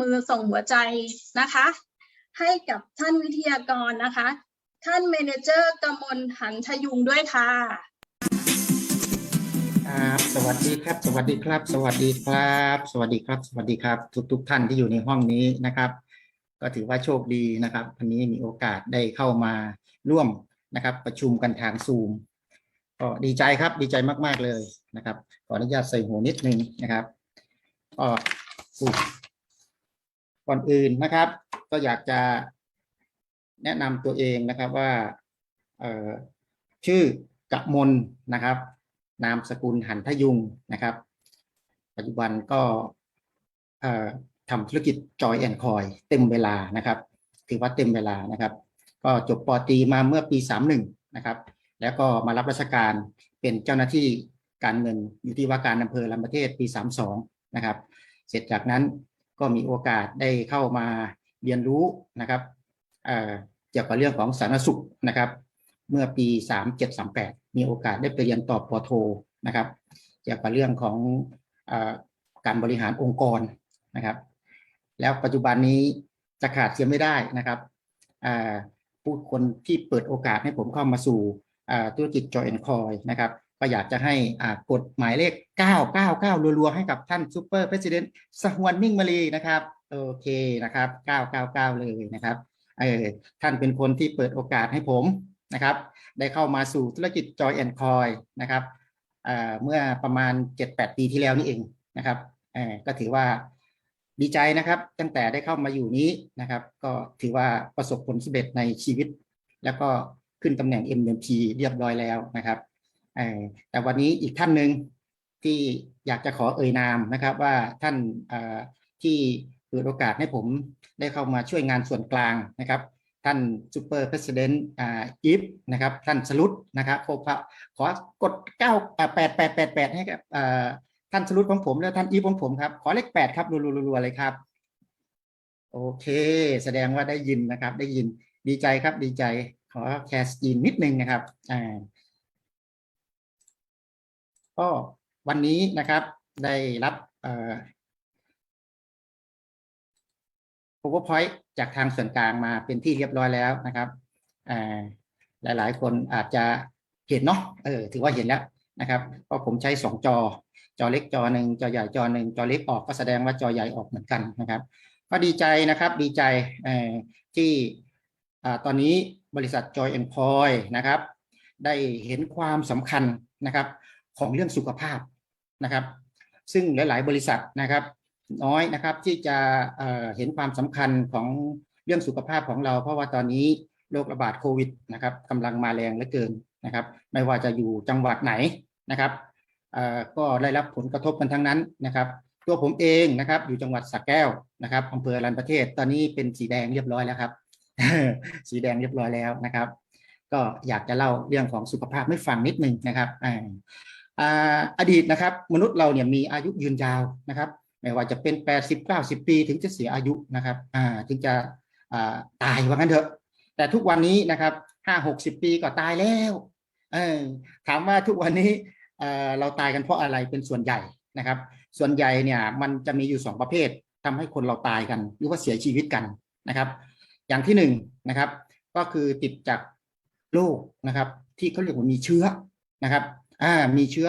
มือส่งหัวใจนะคะ ให้กับท่านวิทยากรนะคะ ท่านเมนเจอร์กมลหันทยุงด้วยค่ะครับสวัสดีครับ สวัสดีครับ สวัสดีครับ สวัสดีครับ สวัสดีครับ ทุกทุกท่านที่อยู่ในห้องนี้นะครับ ก็ถือว่าโชคดีนะครับวันนี้มีโอกาสได้เข้ามาร่วมนะครับ ประชุมกันทางซูมก็ดีใจครับดีใจมาก ๆเลยนะครับ ขออนุญาตใส่หัวนิดนึงนะครับก็อุ๊ย ก่อนอื่นนะครับ ก็อยากจะแนะนำตัวเองนะครับว่าชื่อกมลนะครับ นามสกุลหันทยุงนะครับ ปัจจุบันก็ทำธุรกิจจอยแอนคอยเต็มเวลานะครับ ถือว่าเต็มเวลานะครับ ก็จบปอตีมาเมื่อปี 31 นะครับ แล้วก็มารับราชการเป็นเจ้าหน้าที่การเงินอยู่ที่ว่าการอำเภอลำประเทศปี 32 นะครับ เสร็จจากนั้น ก็มีโอกาสได้เข้ามาเรียนรู้นะครับเกี่ยวกับเรื่องของสาธารณสุขนะครับ เมื่อปี 3738 มีโอกาสได้ไปเรียนต่อปอโทนะครับ เกี่ยวกับเรื่องของอการบริหารองค์กรนะครับ แล้วปัจจุบันนี้จะขาดเสียไม่ได้นะครับผู้คนที่เปิดโอกาสให้ผมเข้ามาสู่ธุรกิจ Joy and Coy นะครับ ก็อยากจะให้กดหมายเลข 999 รัวๆ ให้กับท่านซูเปอร์เพรสิดเนต์สหวนมิ่งมาลีนะครับโอเคนะครับ 999 เลยนะครับเออท่านเป็นคนที่เปิดโอกาสให้ผมนะครับ ได้เข้ามาสู่ธุรกิจ Joy and Coy นะครับอ่าเมื่อประมาณ 7-8 ปีที่แล้วนี่เองนะครับก็ถือว่าดีใจนะครับ ตั้งแต่ได้เข้ามาอยู่นี้นะครับ ก็ถือว่าประสบผลสำเร็จในชีวิต แล้วก็ขึ้นตำแหน่ง MMP เรียบร้อยแล้วนะครับ แต่วันนี้อีกท่านหนึ่งที่อยากจะขอเอ่ยนามนะครับว่าท่านที่เปิดโอกาสให้ผมได้เข้ามาช่วยงานส่วนกลางนะครับ ท่านซูเปอร์เพรสิดนต์อีฟนะครับท่านสลุดนะครับขอขอกดเก้าแปดแปดแปดแปดให้กับท่านสลุดของผมและท่านอีฟของผมครับขอเลขแปดครับรัวๆเลยครับ โอเค แสดงว่าได้ยินนะครับ ได้ยินดีใจครับดีใจขอแคสอินนิดนึงนะครับอ่า ก็วันนี้นะครับได้รับ PowerPoint จากทางส่วนกลางมาเป็นที่เรียบร้อยแล้วนะครับอ่าหลายๆ คนอาจจะเห็นเนาะเออถือว่าเห็นแล้วนะครับเพราะผมใช้สองจอ จอเล็กจอหนึ่งจอใหญ่จอหนึ่งจอเล็กออกก็แสดงว่าจอใหญ่ออกเหมือนกันนะครับ ก็ดีใจนะครับดีใจที่ตอนนี้บริษัท Joy and Coy นะครับ ได้เห็นความสำคัญนะครับ ของเรื่องสุขภาพนะครับ ซึ่งหลาย ๆ บริษัทนะครับ น้อยนะครับที่จะเเห็นความสำคัญของเรื่องสุขภาพของเรา เพราะว่าตอนนี้โรคระบาดโควิดนะครับกำลังมาแรงเหลือเกินนะครับ ไม่ว่าจะอยู่จังหวัดไหนนะครับก็ได้รับผลกระทบกันทั้งนั้นนะครับ ตัวผมเองนะครับ อยู่จังหวัดสระแก้วนะครับอำเภออรันประเทศ ตอนนี้เป็นสีแดงเรียบร้อยแล้วครับ สีแดงเรียบร้อยแล้วนะครับ ก็อยากจะเล่าเรื่องของสุขภาพให้ฟังนิดนึงนะครับ อดีตนะครับมนุษย์เราเนี่ยมีอายุยืนยาวนะครับไม่ว่าจะเป็น 80 90 ปีถึงจะเสียอายุนะครับถึงจะตายว่างั้นเถอะ แต่ทุกวันนี้นะครับ5 60ปีก็ตายแล้วถามว่าทุกวันนี้เราตายกันเพราะอะไรเป็นส่วนใหญ่นะครับ ส่วนใหญ่เนี่ยมันจะมีอยู่2ประเภททำให้คนเราตายกัน หรือว่าเสียชีวิตกันนะครับ อย่างที่หนึ่งนะครับ ก็คือติดจากโรคนะครับ ที่เขาเรียกว่ามีเชื้อนะครับ อ่า มีเชื้อ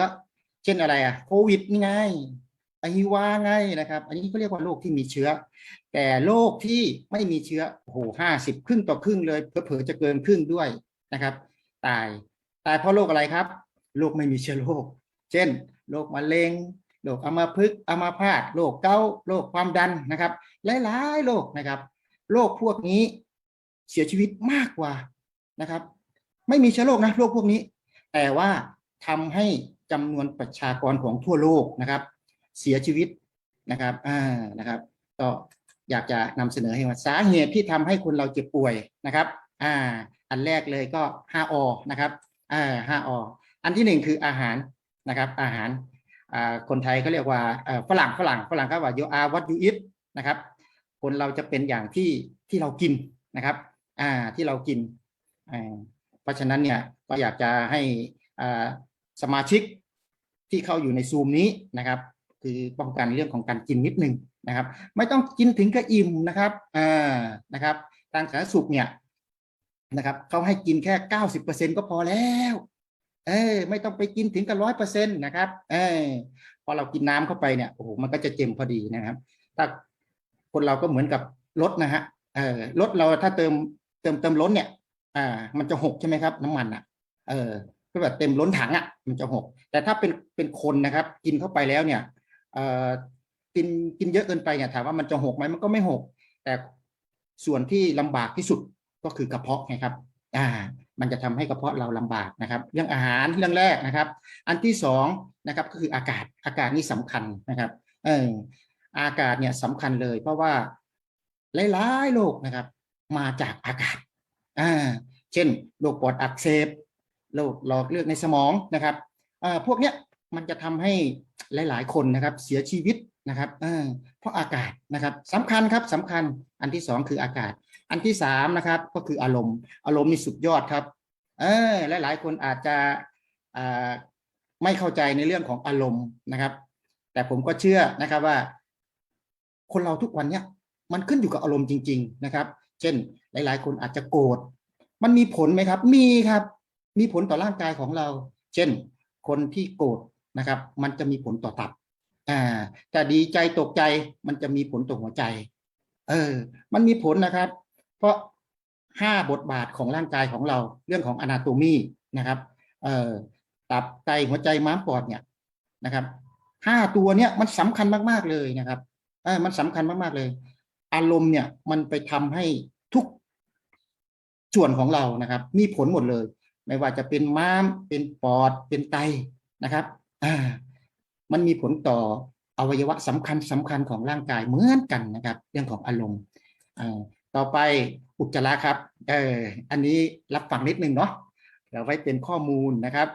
เช่นอะไรอะโควิดนี่ไงอหิวาไงนะครับ อันนี้เขาเรียกว่าโรคที่มีเชื้อ แต่โรคที่ไม่มีเชื้อโอ้โหห้าสิบครึ่งต่อครึ่งเลยเผลอๆจะเกินครึ่งด้วยนะครับ ตายตายเพราะโรคอะไรครับโรคไม่มีเชื้อโรคเช่นโรคมะเร็งโรคอัมพฤกษ์อัมพาตโรคเกาต์โรคความดันนะครับ หลายๆโรคนะครับโรคพวกนี้เสียชีวิตมากกว่านะครับ ไม่มีเชื้อโรคนะโรคพวกนี้ แต่ว่า ทำให้จำนวนประชากรของทั่วโลกนะครับ เสียชีวิตนะครับอ่านะครับ ก็อยากจะนำเสนอให้ว่าสาเหตุที่ทำให้คนเราเจ็บป่วยนะครับอ่าอันแรกเลยก็ 5อนะครับอ่า5ออันที่หนึ่งคืออาหารนะครับ อาหารอ่าคนไทยเขาเรียกว่าเอ่อฝรั่งฝรั่งฝรั่งเขาว่า you are what you eat นะครับ คนเราจะเป็นอย่างที่ที่เรากินนะครับอ่าที่เรากินอ่าเพราะฉะนั้นเนี่ยก็อยากจะให้อ่า สมาชิกที่เข้าอยู่ในซูมนี้นะครับ คือป้องกันเรื่องของการกินนิดนึงนะครับ ไม่ต้องกินถึงกับอิ่มนะครับอ่านะครับทางสาธารณสุขเนี่ยนะครับเขาให้กินแค่เก้าสิบเปอร์เซ็นก็พอแล้วเออไม่ต้องไปกินถึงกับร้อยเปอร์เซ็นต์นะครับ เออพอเรากินน้ำเข้าไปเนี่ยโอ้โหมันก็จะเจ็มพอดีนะครับ ถ้าคนเราก็เหมือนกับรถนะฮะเออรถเราถ้าเติมเติมเติมล้นเนี่ย อ่า มันจะหกใช่ไหมครับ น้ำมันอะ เออ ก็แบบเต็มล้นถังอะมันจะหก แต่ถ้าเป็นเป็นคนนะครับ กินเข้าไปแล้วเนี่ยกินกินเยอะเกินไปเนี่ยถามว่ามันจะหกไหมมันก็ไม่หก แต่ส่วนที่ลำบากที่สุดก็คือกระเพาะไงครับอ่ามันจะทำให้กระเพาะเราลำบากนะครับ เรื่องอาหารเรื่องแรกนะครับ อันที่สองนะครับก็คืออากาศอากาศนี่สำคัญนะครับ เอออากาศเนี่ยสำคัญเลย เพราะว่าหลายๆโรคนะครับ มาจากอากาศอ่าเช่นโรคปอดอักเสบ โรคหลอดเลือดในสมองนะครับพวกเนี้ยมันจะทำให้หลาย ๆ คนนะครับเสียชีวิตนะครับเพราะอากาศนะครับสำคัญครับสำคัญอันที่สองคืออากาศ อันที่สามนะครับก็คืออารมณ์ อารมณ์นี่สุดยอดครับเออหลาย ๆ คนอาจจะไม่เข้าใจในเรื่องของอารมณ์นะครับ แต่ผมก็เชื่อนะครับว่า คนเราทุกวันเนี้ยมันขึ้นอยู่กับอารมณ์จริง ๆ นะครับ เช่น หลาย ๆ คนอาจจะโกรธมันมีผลไหมครับ มีครับ มีผลต่อร่างกายของเรา เช่น คนที่โกรธนะครับ มันจะมีผลต่อตับอ่าแต่ดีใจตกใจมันจะมีผลต่อหัวใจ เออ มันมีผลนะครับ เพราะห้าบทบาทของร่างกายของเรา เรื่องของอนาโตมีนะครับ เอ่อตับไตหัวใจม้ามปอดเนี่ยนะครับห้าตัวเนี่ยมันสำคัญมากๆเลยนะครับเออมันสำคัญมากๆเลย อารมณ์เนี่ยมันไปทำให้ทุกส่วนของเรานะครับ มีผลหมดเลย ไม่ว่าจะเป็นม้ามเป็นปอดเป็นไตนะครับอ่ามันมีผลต่ออวัยวะสำคัญสำคัญของร่างกายเหมือนกันนะครับ เรื่องของอารมณ์ต่อไปอุจจาระครับเอออันนี้รับฟังนิดนึงเนาะเดี๋ยวไว้เป็นข้อมูลนะครับ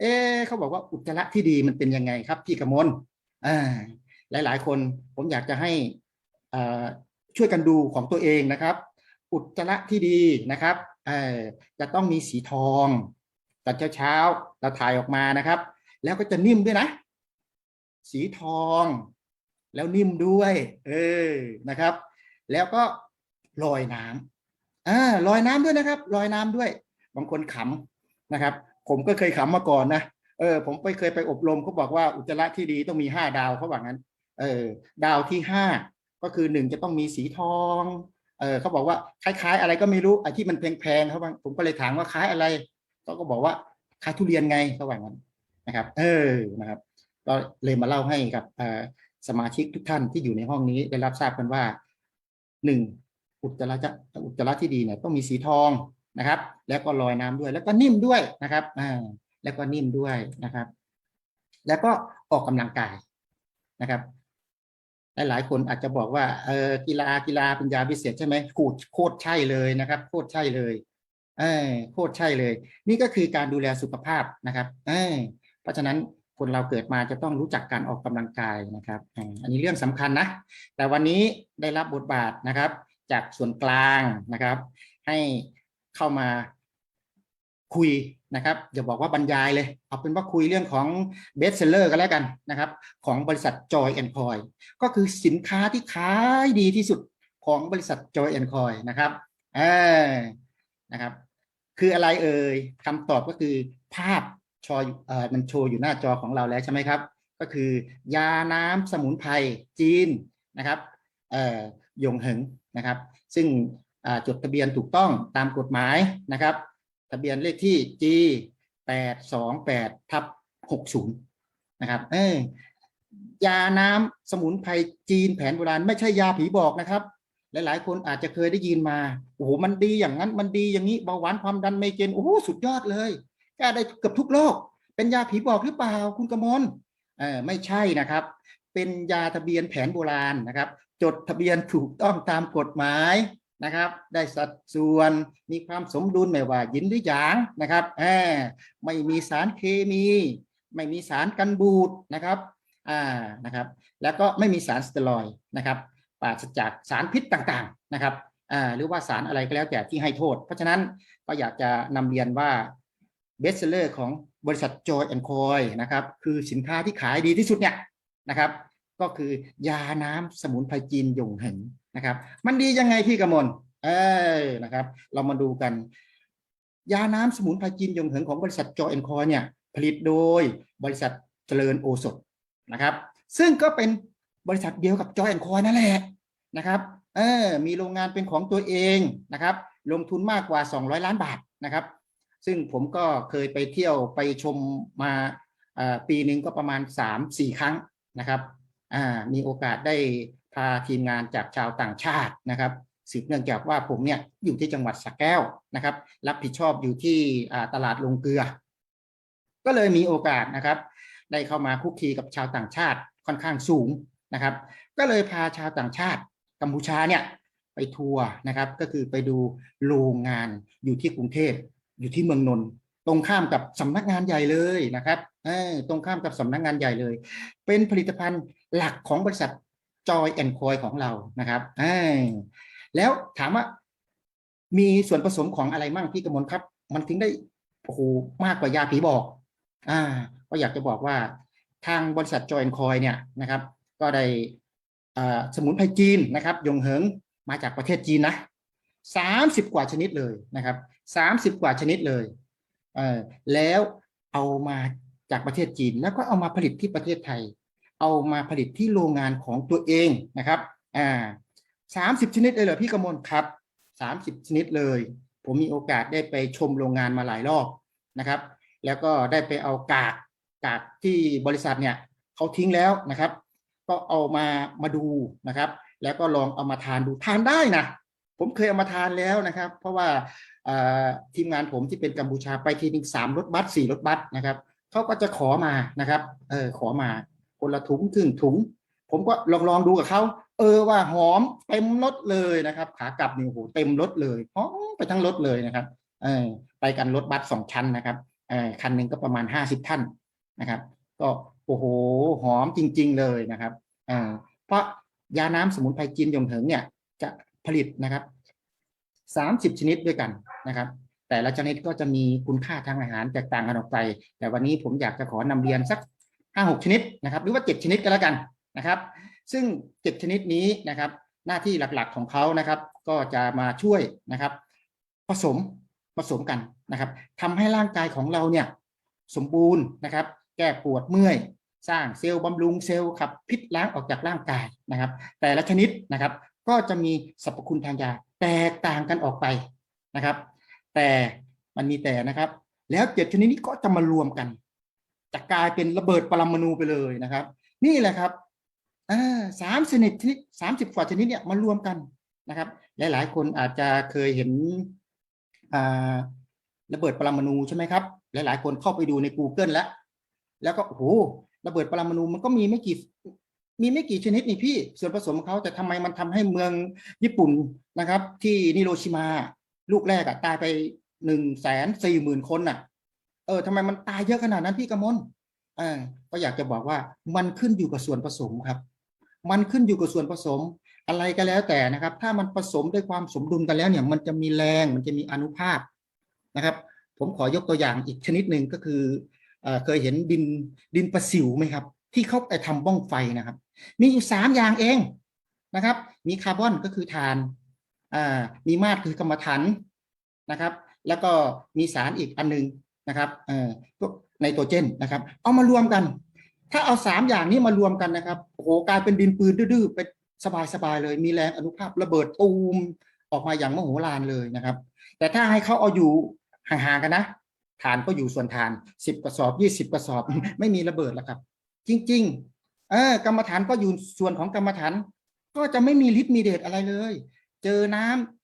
เอ๊เขาบอกว่าอุจจาระที่ดีมันเป็นยังไงครับ พี่กมลอ่าหลาย ๆ คนผมอยากจะให้อ่ช่วยกันดูของตัวเองนะครับ อุจจาระที่ดีนะครับ จะต้องมีสีทองตอนเช้าๆเราถ่ายออกมานะครับ แล้วก็จะนิ่มด้วยนะ สีทองแล้วนิ่มด้วย เออนะครับ แล้วก็ลอยน้ำอ่าลอยน้ำด้วยนะครับลอยน้ำด้วย บางคนขำนะครับ ผมก็เคยขำมาก่อนนะเออ ผมไปเคยไปอบรมเขาบอกว่าอุจจาระที่ดีต้องมีห้าดาวเขาบอกงั้น เออ ดาวที่ห้าก็คือหนึ่งจะต้องมีสีทอง เออเขาบอกว่าคล้าย ๆ อะไรก็ไม่รู้ไอ้ที่มันแพงๆเขาบผมก็เลยถามว่าคล้ายอะไรเขาก็บอกว่าคล้ายทุเรียนไงเขาว่างั้นนะครับ เออนะครับ ก็เลยมาเล่าให้กับสมาชิกทุกท่านที่อยู่ในห้องนี้ ได้รับทราบกันว่าหนึ่งอุจจาระอุจจาระที่ดีเนี่ยต้องมีสีทองนะครับ แล้วก็ลอยน้ำด้วย แล้วก็นิ่มด้วยนะครับอ่าแล้วก็นิ่มด้วยนะครับ แล้วก็ออกกำลังกายนะครับ หลายคนอาจจะบอกว่าเออกีฬากีฬาเป็นยาพิเศษใช่ไหมโคตรโคตรใช่เลยนะครับโคตรใช่เลยเออโคตรใช่เลย นี่ก็คือการดูแลสุขภาพนะครับเออเพราะฉะนั้นคนเราเกิดมาจะต้องรู้จักการออกกำลังกายนะครับอันนี้เรื่องสำคัญนะ แต่วันนี้ได้รับบทบาทนะครับ จากส่วนกลางนะครับ ให้เข้ามา คุยนะครับอย่าบอกว่าบรรยายเลย เอาเป็นว่าคุยเรื่องของเบสเซลเลอร์กันแล้วกันนะครับ ของบริษัท Joy and Coy ก็คือสินค้าที่ขายดีที่สุดของบริษัท Joy and Coy นะครับเออนะครับ คืออะไรเอ่ยคำตอบก็คือภาพชอยเอ่อมันโชว์อยู่หน้าจอของเราแล้วใช่ไหมครับ ก็คือยาน้ำสมุนไพรจีนนะครับเอ่อยงเหิงนะครับ ซึ่งจดทะเบียนถูกต้องตามกฎหมายนะครับ ทะเบียนเลขที่ G แปดสองแปดทับหกศูนย์นะครับเออยาน้ำสมุนไพรจีนแผนโบราณไม่ใช่ยาผีบอกนะครับ หลายๆ คนอาจจะเคยได้ยินมาโอ้โหมันดีอย่างนั้นมันดีอย่างนี้เบาหวานความดันไมเกรนโอ้โหสุดยอดเลยแก้ได้เกือบทุกโรคเป็นยาผีบอกหรือเปล่าคุณกมลเออไม่ใช่นะครับ เป็นยาทะเบียนแผนโบราณนะครับ จดทะเบียนถูกต้องตามกฎหมาย นะครับ ได้สัดส่วนมีความสมดุลไม่ว่าหยินหรือหยางนะครับแอบไม่มีสารเคมี ไม่มีสารกันบูดนะครับอ่านะครับ แล้วก็ไม่มีสารสเตียรอยนะครับปราศจากสารพิษต่างๆนะครับอ่าหรือว่าสารอะไรก็แล้วแต่ที่ให้โทษ เพราะฉะนั้นก็อยากจะนำเรียนว่าเบสเซอร์ของบริษัท Joy and Coy นะครับคือสินค้าที่ขายดีที่สุดเนี่ยนะครับ ก็คือยาน้ำสมุนไพรจีนหยงเหิงนะครับ มันดียังไงพี่กมลเออนะครับ เรามาดูกัน ยาน้ำสมุนไพรจีนหยงเหิงของบริษัทจอแอนคอเนี่ยผลิตโดยบริษัทเจริญโอสถนะครับ ซึ่งก็เป็นบริษัทเดียวกับจอแอนคอนั่นแหละนะครับเออมีโรงงานเป็นของตัวเองนะครับ ลงทุนมากกว่า 200 ล้านบาทนะครับ ซึ่งผมก็เคยไปเที่ยวไปชมมาปีหนึ่งก็ประมาณ 3-4 ครั้งนะครับ มีโอกาสได้พาทีมงานจากชาวต่างชาตินะครับสืบเนื่องจากว่าผมเนี่ยอยู่ที่จังหวัดสระแก้วนะครับ รับผิดชอบอยู่ที่ตลาดลงเกลือ ก็เลยมีโอกาสนะครับ ได้เข้ามาคุกคีกับชาวต่างชาติค่อนข้างสูงนะครับ ก็เลยพาชาวต่างชาติกัมพูชาเนี่ยไปทัวร์นะครับ ก็คือไปดูโรงงานอยู่ที่กรุงเทพอยู่ที่เมืองนนท์ตรงข้ามกับสำนักงานใหญ่เลยนะครับตรงข้ามกับสำนักงานใหญ่เลย เป็นผลิตภัณฑ์ หลักของบริษัทจอยแอนคอยของเรานะครับแล้วถามว่ามีส่วนผสมของอะไรมั่งพี่กมลครับ มันถึงได้โอ้โหมากกว่ายาผีบอก อ่า ก็อยากจะบอกว่าทางบริษัทจอยแอนคอยเนี่ยนะครับ ก็ได้สมุนไพรจีนนะครับ ยงเหิงมาจากประเทศจีนนะสามสิบกว่าชนิดเลยนะครับสามสิบกว่าชนิดเลยเออแล้วเอามาจากประเทศจีน แล้วก็เอามาผลิตที่ประเทศไทย เอามาผลิตที่โรงงานของตัวเองนะครับอ่าสามสิบชนิดเลยเหรอพี่กมลครับสามสิบชนิดเลย ผมมีโอกาสได้ไปชมโรงงานมาหลายรอบนะครับ แล้วก็ได้ไปเอากากกากที่บริษัทเนี่ยเขาทิ้งแล้วนะครับ ก็เอามามาดูนะครับ แล้วก็ลองเอามาทานดูทานได้นะผมเคยเอามาทานแล้วนะครับ เพราะว่าทีมงานผมที่เป็นกัมพูชาไปทีนึงสามรถบัสสี่รถบัสนะครับเขาก็จะขอมานะครับเออขอมา คนละถุงถึงถุง ผมก็ลองลองดูกับเขาเออว่าหอมเต็มรถเลยนะครับ ขากลับนี่โอ้โหเต็มรถเลยหอมไปทั้งรถเลยนะครับ เออไปกันรถบัสสองชั้นนะครับเออคันหนึ่งก็ประมาณห้าสิบท่านนะครับ ก็โอ้โหหอมจริง ๆ เลยนะครับเออเพราะยาน้ำสมุนไพรจีนยงเหิงเนี่ยจะผลิตนะครับสามสิบชนิดด้วยกันนะครับ แต่ละชนิดก็จะมีคุณค่าทางอาหารแตกต่างกันออกไป แต่วันนี้ผมอยากจะขอนำเรียนสัก ห้าหกชนิดนะครับหรือว่าเจ็ดชนิดก็แล้วกันนะครับ ซึ่งเจ็ดชนิดนี้นะครับ หน้าที่หลักๆของเขานะครับ ก็จะมาช่วยนะครับ ผสมผสมกันนะครับทำให้ร่างกายของเราเนี่ยสมบูรณ์นะครับ แก้ปวดเมื่อยสร้างเซลล์บำรุงเซลล์ขับพิษล้างออกจากร่างกายนะครับ แต่ละชนิดนะครับ ก็จะมีสรรพคุณทางยาแตกต่างกันออกไปนะครับ แต่มันมีแต่นะครับ แล้วเจ็ดชนิดนี้ก็จะมารวมกัน จะกลายเป็นระเบิดปรมาณูไปเลยนะครับ นี่แหละครับสามชนิดชนิดสามสิบกว่าชนิดเนี่ยมารวมกันนะครับ หลาย ๆ คนอาจจะเคยเห็นระเบิดปรมาณูใช่ไหมครับ หลาย ๆ คนเข้าไปดูใน Google แล้ว แล้วก็โอ้โหระเบิดปรมาณูมันก็มีไม่กี่มีไม่กี่ชนิดนี่พี่ส่วนผสมของเขาแต่ทำไมมันทำให้เมืองญี่ปุ่นนะครับ ที่นิโรชิมา ลูกแรกอะตายไปหนึ่งแสนสี่หมื่นคนน่ะ ออทำไมมันตายเยอะขนาดนั้นพี่กมลอ่าก็อยากจะบอกว่ามันขึ้นอยู่กับส่วนผสมครับ มันขึ้นอยู่กับส่วนผสมอะไรก็แล้วแต่นะครับ ถ้ามันผสมด้วยความสมดุลกันแล้วเนี่ย มันจะมีแรงมันจะมีอนุภาพนะครับ ผมขอยกตัวอย่างอีกชนิดหนึ่งก็คือเอ่อเคยเห็นดินดินประสิวไหมครับ ที่เขาไปทำบ้องไฟนะครับ มีอยู่สามอย่างเองนะครับ มีคาร์บอนก็คือถ่านอ่ามีมาดคือกรรมฐานนะครับ แล้วก็มีสารอีกอันหนึง นะครับเอ่อพวกไนโตรเจนนะครับ เอามารวมกัน ถ้าเอาสามอย่างนี้มารวมกันนะครับโอ้โหกลายเป็นดินปืนดื้อๆเป็นสบายๆเลย มีแรงอนุภาพระเบิดตูมออกมาอย่างมโหฬารเลยนะครับ แต่ถ้าให้เขาเอาอยู่ห่างๆกันนะฐานก็อยู่ส่วนฐานสิบกระสอบยี่สิบกระสอบ ไม่มีระเบิดแล้วครับ จริง ๆ เออกรรมฐานก็อยู่ส่วนของกรรมฐานก็จะไม่มีฤทธิ์มีเดชอะไรเลย เจอน้ำ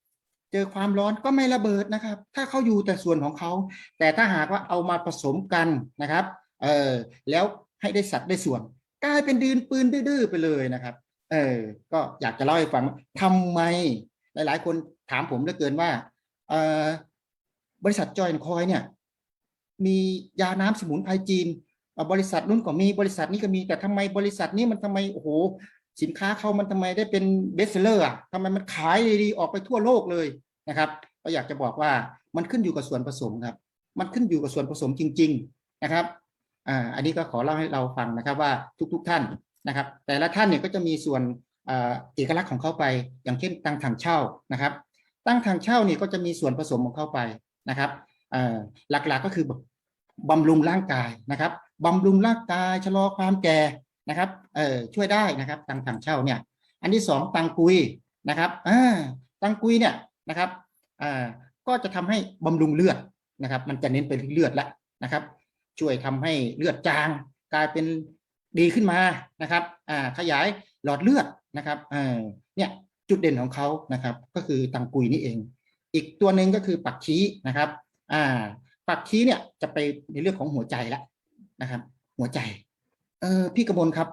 เจอความร้อนก็ไม่ระเบิดนะครับ ถ้าเขาอยู่แต่ส่วนของเขา แต่ถ้าหากว่าเอามาผสมกันนะครับ เออแล้วให้ได้สัดได้ส่วน กลายเป็นดืนปืนดื้อไปเลยนะครับ เออ ก็อยากจะเล่าให้ฟังว่าทำไม หลาย ๆ คนถามผมเหลือเกินว่า เออบริษัทจอยน์คอยเนี่ย มียาน้ำสมุนไพรจีนบริษัทนู้นก็มีบริษัทนี้ก็มีแต่ทำไมบริษัทนี้มันทำไมโอ้โห สินค้าเขามันทำไมได้เป็นเบสเซอร์อะทำไมมันขายดีๆออกไปทั่วโลกเลยนะครับก็อยากจะบอกว่ามันขึ้นอยู่กับส่วนผสมครับ มันขึ้นอยู่กับส่วนผสมจริง ๆนะครับอ่าอันนี้ก็ขอเล่าให้เราฟังนะครับว่าทุก ๆ ท่านนะครับ แต่ละท่านเนี่ยก็จะมีส่วนเอกลักษณ์ของเขาไป อย่างเช่นตั้งถังเช่านะครับ ตั้งถังเช่านี่ก็จะมีส่วนผสมของเขาไปนะครับหลักๆก็คือบำรุงร่างกายนะครับบำรุงร่างกายชะลอความแก่ นะครับเอ่อช่วยได้นะครับตังถังเช่าเนี่ย อันที่สองตังกุยนะครับอ่าตังกุยเนี่ยนะครับอ่าก็จะทำให้บำรุงเลือดนะครับ มันจะเน้นไปที่เลือดล้วนะครับ ช่วยทำให้เลือดจางกลายเป็นดีขึ้นมานะครับอ่าขยายหลอดเลือดนะครับเออเนี่ยจุดเด่นของเขานะครับ ก็คือตังกุยนี่เอง อีกตัวหนึ่งก็คือปักชี้นะครับอ่าปักชี้เนี่ยจะไปในเรื่องของหัวใจละนะครับ หัวใจ พี่กระมลครับ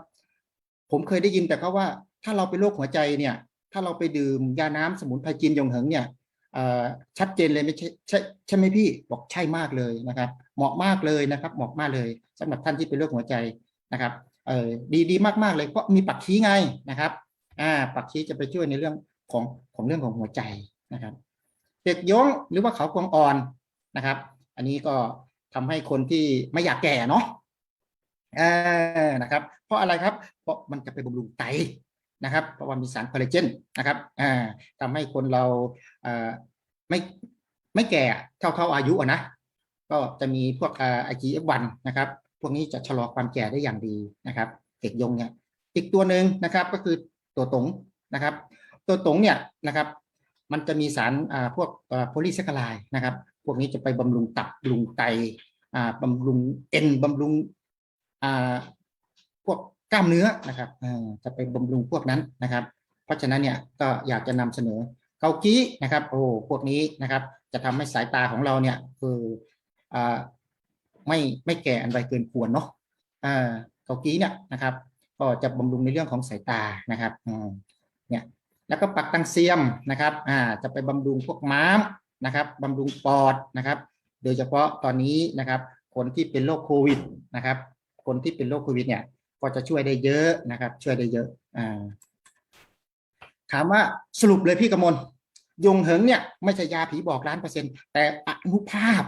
ผมเคยได้ยินแต่เขาว่า ถ้าเราเป็นโรคหัวใจเนี่ย ถ้าเราไปดื่มยาน้ำสมุนไพรจีนยงเหิงเนี่ยชัดเจนเลยไม่ใช่ใช่ใช่ไหมพี่บอกใช่มากเลยนะครับ เหมาะมากเลยนะครับ เหมาะมากเลยสำหรับท่านที่เป็นโรคหัวใจนะครับเออดีดีมากมากๆเลยเพราะมีปักชี้ไงนะครับอ่าปักชี้จะไปช่วยในเรื่องของของเรื่องของหัวใจนะครับ เด็กยงหรือว่าเขากวงอ่อนนะครับ อันนี้ก็ทำให้คนที่ไม่อยากแก่เนาะ ออนะครับ เพราะอะไรครับ เพราะมันจะไปบำรุงไตนะครับเพราะว่ามีสารคอลลาเจนนะครับอ่าทำให้คนเราอ่อไม่ไม่แก่เท่าเท่าอายุอะนะก็จะมีพวกเอ่อ IGF-1 นะครับ พวกนี้จะชะลอความแก่ได้อย่างดีนะครับเด็กยงเนี่ยอีกตัวหนึ่งนะครับก็คือตัวตงนะครับ ตัวตงเนี่ยนะครับ มันจะมีสารอ่าพวกโพลีแซคคาไลนะครับ พวกนี้จะไปบำรุงตับบำรุงไตอ่าบำรุงเอ็นบำรุง พวกกล้ามเนื้อนะครับจะไปบำรุงพวกนั้นนะครับ เพราะฉะนั้นเนี่ยก็อยากจะนำเสนอเกากี้นะครับโอ้พวกนี้นะครับ จะทำให้สายตาของเราเนี่ยคืออไม่ไม่แก่อันใดเกินควรเนาะเกากี้เนี่ยนะครับ ก็จะบำรุงในเรื่องของสายตานะครับเนี่ยแล้วก็ปักตังเซียมนะครับอ่าจะไปบำรุงพวกม้ามนะครับบำรุงปอดนะครับ โดยเฉพาะตอนนี้นะครับ คนที่เป็นโรคโควิดนะครับ คนที่เป็นโรคโควิดเนี่ยก็จะช่วยได้เยอะนะครับ ช่วยได้เยอะอ่าถามว่าสรุปเลยพี่กมลยงเหิงเนี่ยไม่ใช่ยาผีบอกล้านเปอร์เซ็นต์แต่อนุภาพ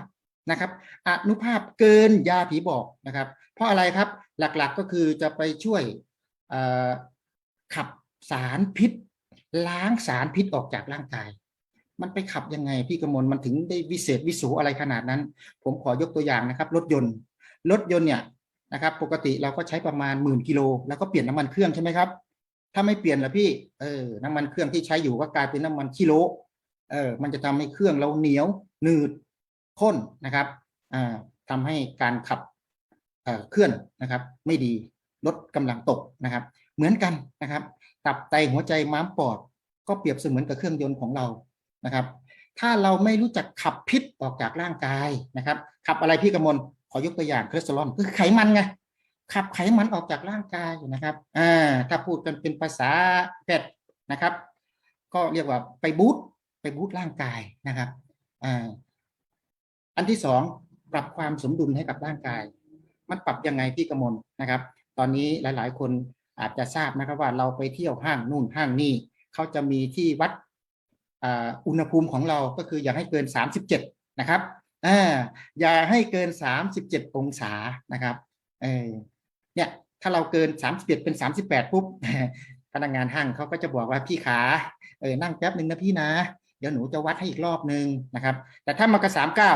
นะครับอนุภาพเกินยาผีบอกนะครับ เพราะอะไรครับหลักๆก็คือจะไปช่วยขับสารพิษ ล้างสารพิษออกจากร่างกาย มันไปขับยังไงพี่กมลมันถึงได้วิเศษวิสูอะไรขนาดนั้น ผมขอยกตัวอย่างนะครับ รถยนต์ รถยนต์เนี่ย นะครับ ปกติเราก็ใช้ประมาณหมื่นกิโลแล้วก็เปลี่ยนน้ำมันเครื่องใช่ไหมครับ ถ้าไม่เปลี่ยนละพี่เออน้ำมันเครื่องที่ใช้อยู่ก็กลายเป็นน้ำมันกิโลเออมันจะทำให้เครื่องเราเหนียวหนืดข้นนะครับอ่าทำให้การขับเอ่อเคลื่อนนะครับ ไม่ดีลดกำลังตกนะครับ เหมือนกันนะครับ ตับไตหัวใจม้ามปอด ก็เปรียบเสมือนกับเครื่องยนต์ของเรานะครับ ถ้าเราไม่รู้จักขับพิษออกจากร่างกายนะครับ ขับอะไรพี่กมล อยกตัวอย่างคอเลสเตอรอลคือไขมันไงขับไขมันออกจากร่างกายนะครับอ่าถ้าพูดกันเป็นภาษาแพทย์นะครับ ก็เรียกว่าไปบูตไปบูตร่างกายนะครับอ่าอันที่สองปรับความสมดุลให้กับร่างกาย มันปรับยังไงพี่กมลนะครับ ตอนนี้หลาย ๆ คนอาจจะทราบนะครับว่าเราไปเที่ยวห้างนู่นห้างนี่เขาจะมีที่วัดอุณหภูมิของเราก็คืออย่าให้เกิน 37 นะครับ อ่าอย่าให้เกิน 37 องศานะครับเออเนี่ยถ้าเราเกิน31เป็น 38 ปุ๊บพนักงานห้างเขาก็จะบอกว่าพี่ขาเออนั่งแป๊บหนึ่งนะพี่นะ เดี๋ยวหนูจะวัดให้อีกรอบหนึ่งนะครับ แต่ถ้ามากระสามเก้า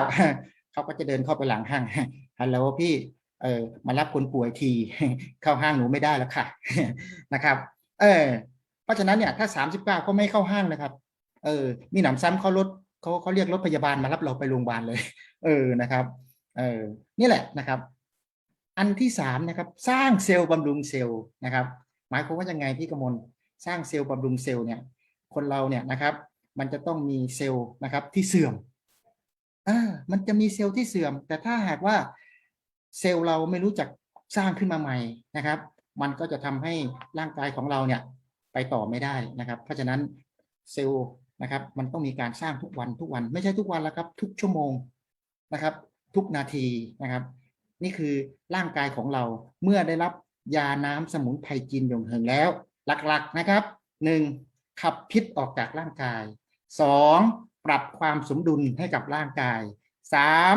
เขาก็จะเดินเข้าไปหลังห้างฮัลโหลพี่เออมารับคนป่วยทีเข้าห้างหนูไม่ได้แล้วค่ะนะครับ เออเพราะฉะนั้นเนี่ยถ้าสามสิบเก้าก็ไม่เข้าห้างนะครับ เออมีหนำซ้ำเขารถ เขาเขาเรียกรถพยาบาลมารับเราไปโรงพยาบาลเลย เออนะครับ เออนี่แหละนะครับ อันที่สามนะครับ สร้างเซลล์บำรุงเซลล์นะครับ หมายความว่ายังไงพี่กมลสร้างเซลล์บำรุงเซลล์เนี่ย คนเราเนี่ยนะครับ มันจะต้องมีเซลล์นะครับที่เสื่อมอ่ามันจะมีเซลล์ที่เสื่อม แต่ถ้าหากว่าเซลล์เราไม่รู้จักสร้างขึ้นมาใหม่นะครับ มันก็จะทำให้ร่างกายของเราเนี่ยไปต่อไม่ได้นะครับ เพราะฉะนั้นเซลล์ นะครับ มันต้องมีการสร้างทุกวันทุกวันไม่ใช่ทุกวันแล้วครับ ทุกชั่วโมงนะครับ ทุกนาทีนะครับ นี่คือร่างกายของเราเมื่อได้รับยาน้ำสมุนไพรจีนยงเหิงแล้ว หลักๆนะครับหนึ่งขับพิษออกจากร่างกายสองปรับความสมดุลให้กับร่างกายสาม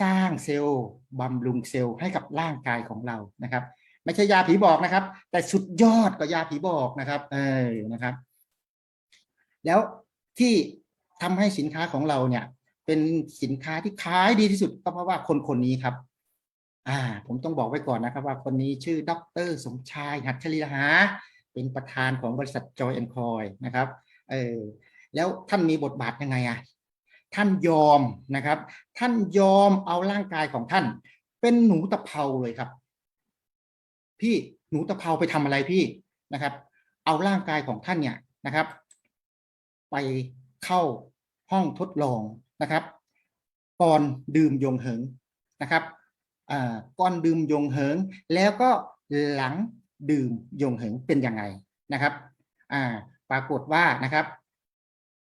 สร้างเซลล์บำรุงเซลล์ให้กับร่างกายของเรานะครับ ไม่ใช่ยาผีบอกนะครับ แต่สุดยอดกว่ายาผีบอกนะครับ เออนะครับ แล้ว ที่ทำให้สินค้าของเราเนี่ย เป็นสินค้าที่ขายดีที่สุดก็เพราะว่าคนคนนี้ครับ อ่า ผมต้องบอกไว้ก่อนนะครับ ว่าคนนี้ชื่อดรสมชายหัตถลีหา เป็นประธานของบริษัทจอยแอนคอยนะครับ เออแล้วท่านมีบทบาทยังไงอะท่านยอมนะครับ ท่านยอมเอาร่างกายของท่าน เป็นหนูตะเภาเลยครับ พี่หนูตะเภาไปทำอะไรพี่นะครับ เอาร่างกายของท่านเนี่ยนะครับ ไปเข้าห้องทดลองนะครับ ก่อนดื่มยงเหิงนะครับก่อนดื่มยงเหิง แล้วก็หลังดื่มยงเหิงเป็นยังไงนะครับปรากฏว่านะครับ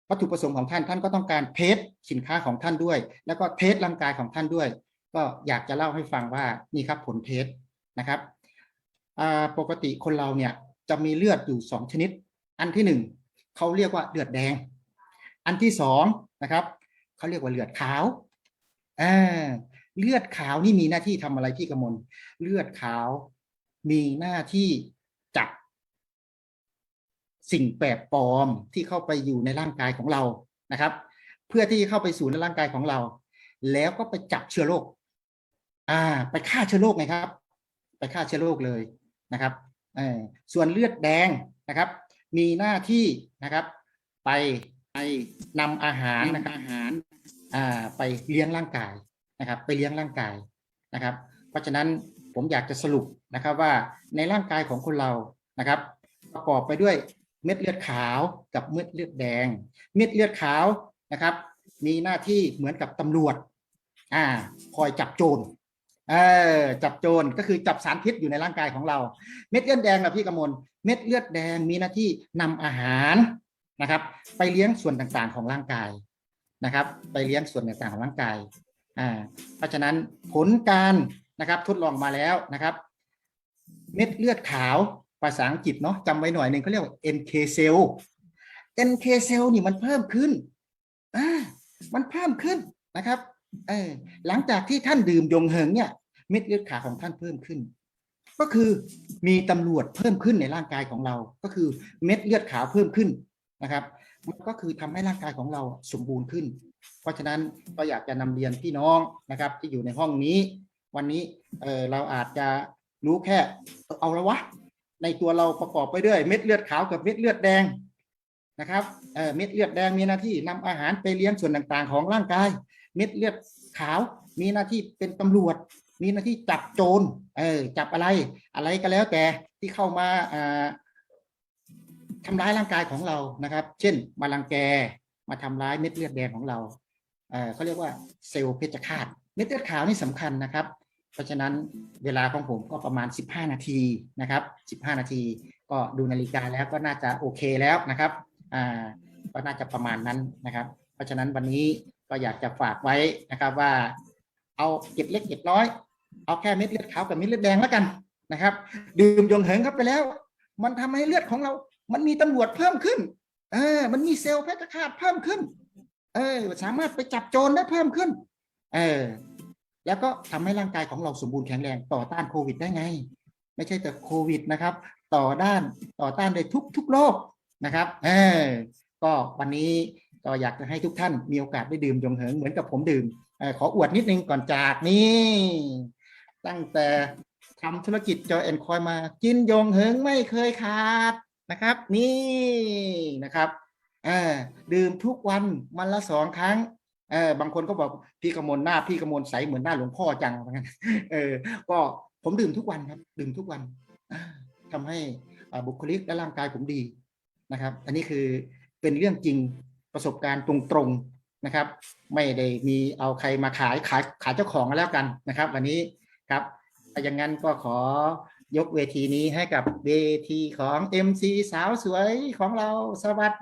วัตถุประสงค์ของท่านท่านก็ต้องการเทสสินค้าของท่านด้วย แล้วก็เทสร่างกายของท่านด้วย ก็อยากจะเล่าให้ฟังว่านี่ครับผลเทสนะครับปกติคนเราเนี่ยจะมีเลือดอยู่สองชนิด อันที่หนึ่ง เขาเรียกว่าเลือดแดง อันที่สองนะครับเขาเรียกว่าเลือดขาวอ่าเลือดขาวนี่มีหน้าที่ทำอะไรพี่กมลเลือดขาวมีหน้าที่จับสิ่งแปลกปลอมที่เข้าไปอยู่ในร่างกายของเรานะครับ เพื่อที่จะเข้าไปสู่ในร่างกายของเรา แล้วก็ไปจับเชื้อโรคอ่า ไปฆ่าเชื้อโรคไงครับ ไปฆ่าเชื้อโรคเลยนะครับเออส่วนเลือดแดงนะครับ มีหน้าที่นะครับ ไปไปนำอาหารนะครับอาหารอ่าไปเลี้ยงร่างกายนะครับ ไปเลี้ยงร่างกายนะครับ เพราะฉะนั้นผมอยากจะสรุปนะครับว่าในร่างกายของคนเรานะครับ ประกอบไปด้วยเม็ดเลือดขาวกับเม็ดเลือดแดง เม็ดเลือดขาวนะครับ มีหน้าที่เหมือนกับตำรวจอ่าคอยจับโจรเออจับโจรก็คือจับสารพิษอยู่ในร่างกายของเรา เม็ดเลือดแดงนะพี่กมล เม็ดเลือดแดงมีหน้าที่นำอาหารนะครับ ไปเลี้ยงส่วนต่างๆของร่างกายนะครับ ไปเลี้ยงส่วนต่างๆของร่างกายอ่าเพราะฉะนั้นผลการนะครับทดลองมาแล้วนะครับ เม็ดเลือดขาวภาษาอังกฤษเนาะจำไว้หน่อยหนึ่งเขาเรียกว่า NK cell NK cell นี่มันเพิ่มขึ้นอ่ามันเพิ่มขึ้นนะครับเออหลังจากที่ท่านดื่มยงเหิงเนี่ยเม็ดเลือดขาวของท่านเพิ่มขึ้น ก็คือมีตำรวจเพิ่มขึ้นในร่างกายของเรา ก็คือเม็ดเลือดขาวเพิ่มขึ้นนะครับ มันก็คือทำให้ร่างกายของเราสมบูรณ์ขึ้น เพราะฉะนั้นก็อยากจะนำเรียนพี่น้องนะครับ ที่อยู่ในห้องนี้ วันนี้เเราอาจจะรู้แค่เอาละวะ ในตัวเราประกอบไปด้วยเม็ดเลือดขาวกับเม็ดเลือดแดงนะครับเเม็ดเลือดแดงมีหน้าที่นำอาหารไปเลี้ยงส่วนต่างๆ ของร่างกาย เม็ดเลือดขาวมีหน้าที่เป็นตำรวจ มีหน้าที่จับโจรเออจับอะไร อะไรก็แล้วแต่ที่เข้ามาอ่าทำร้ายร่างกายของเรานะครับ เช่น มารังแกมาทำร้ายเม็ดเลือดแดงของเราเออเขาเรียกว่าเซลล์เพชฌฆาตเม็ดเลือดขาวนี่สำคัญนะครับ เพราะฉะนั้นเวลาของผมก็ประมาณ 15 นาทีนะครับ 15 นาที ก็ดูนาฬิกาแล้วก็น่าจะโอเคแล้วนะครับอ่าก็น่าจะประมาณนั้นนะครับ เพราะฉะนั้นวันนี้ก็อยากจะฝากไว้นะครับว่าเอาเก็บเล็กเก็บน้อย เอาแค่เม็ดเลือดขาวกับเม็ดเลือดแดงแล้วกันนะครับ ดื่มยงเหิงเข้าไปแล้ว มันทำให้เลือดของเรา มันมีตำรวจเพิ่มขึ้น เออ มันมีเซลล์เพชฌฆาตเพิ่มขึ้น เออ สามารถไปจับโจรได้เพิ่มขึ้น เออ แล้วก็ทำให้ร่างกายของเราสมบูรณ์แข็งแรงต่อต้านโควิดได้ไง ไม่ใช่แต่โควิดนะครับ ต่อด้านต่อต้านได้ทุกทุกโรคนะครับ เออ ก็วันนี้ก็อยากจะให้ทุกท่านมีโอกาสได้ดื่มยงเหิงเหมือนกับผมดื่มออขออวดนิดนึงก่อนจากนี่ ตั้งแต่ทำธุรกิจจอแอนคอยมา กินยงเหิงไม่เคยขาดนะครับ นี่นะครับเออดื่มทุกวันวันละสองครั้งเออบางคนก็บอกพี่กมลหน้าพี่กมลใสเหมือนหน้าหลวงพ่อจังเออ ก็ผมดื่มทุกวันครับ ดื่มทุกวันอ่าทำให้บุคลิกและร่างกายผมดีนะครับ อันนี้คือเป็นเรื่องจริงประสบการณ์ตรงๆนะครับ ไม่ได้มีเอาใครมาขายขายขายเจ้าของแล้วกันนะครับ วันนี้ ครับถ้าอย่างนั้นก็ขอยกเวทีนี้ให้กับเวทีของ MC สาวสวยของเราสวัสดี